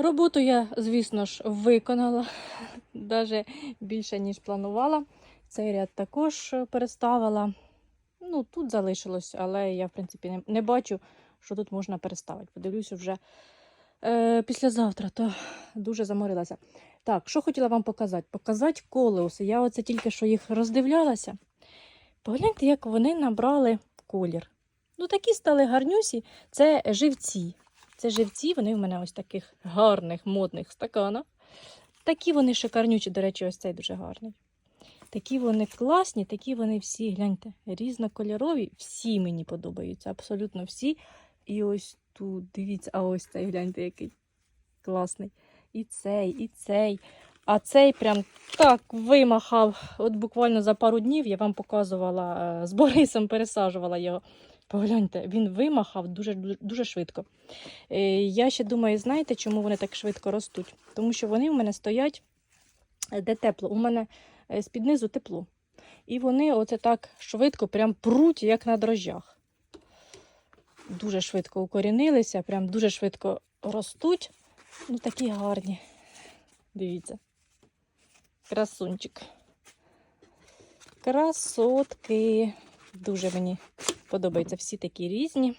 Роботу я, звісно ж, виконала навіть більше, ніж планувала. Цей ряд також переставила. Ну, тут залишилось, але я, в принципі, не, не бачу, що тут можна переставити. Подивлюся вже е, післязавтра, то дуже заморилася. Так, що хотіла вам показати? Показати колеуси. Я оце тільки що їх роздивлялася. Погляньте, як вони набрали колір. Ну, такі стали гарнюсі. Це живці. Це живці, вони в мене ось таких гарних, модних стаканах. Такі вони шикарнючі, до речі, ось цей дуже гарний. Такі вони класні, такі вони всі, гляньте, різнокольорові. Всі мені подобаються, абсолютно всі. І ось тут, дивіться, а ось цей, гляньте, який класний. І цей, і цей. А цей прям так вимахав. От буквально за пару днів я вам показувала е, з Борисом, пересаджувала його. Погляньте, він вимахав дуже, дуже швидко. Е, Я ще думаю, знаєте, чому вони так швидко ростуть? Тому що вони в мене стоять е, де тепло. У мене е, з-під низу тепло. І вони оце так швидко прям пруть, як на дрожжах. Дуже швидко укорінилися, прям дуже швидко ростуть. Ну, такі гарні. Дивіться. Красунчик. Красотки. Дуже мені подобаються всі такі різні.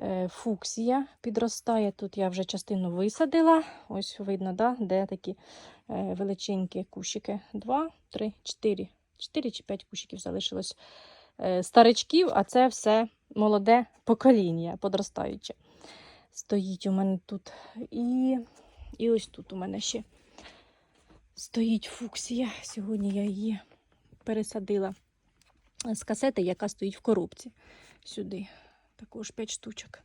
Е, Фуксія підростає. Тут я вже частину висадила. Ось видно, да, де такі е, величенькі кущики. Два, три, чотири. Чотири чи п'ять кущиків залишилось е, старичків, а це все молоде покоління, подростаюче. Стоїть у мене тут. І, і ось тут у мене ще стоїть фуксія. Сьогодні я її пересадила з касети, яка стоїть в коробці. Сюди. Також 5 штучок.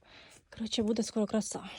Коротше, буде скоро краса.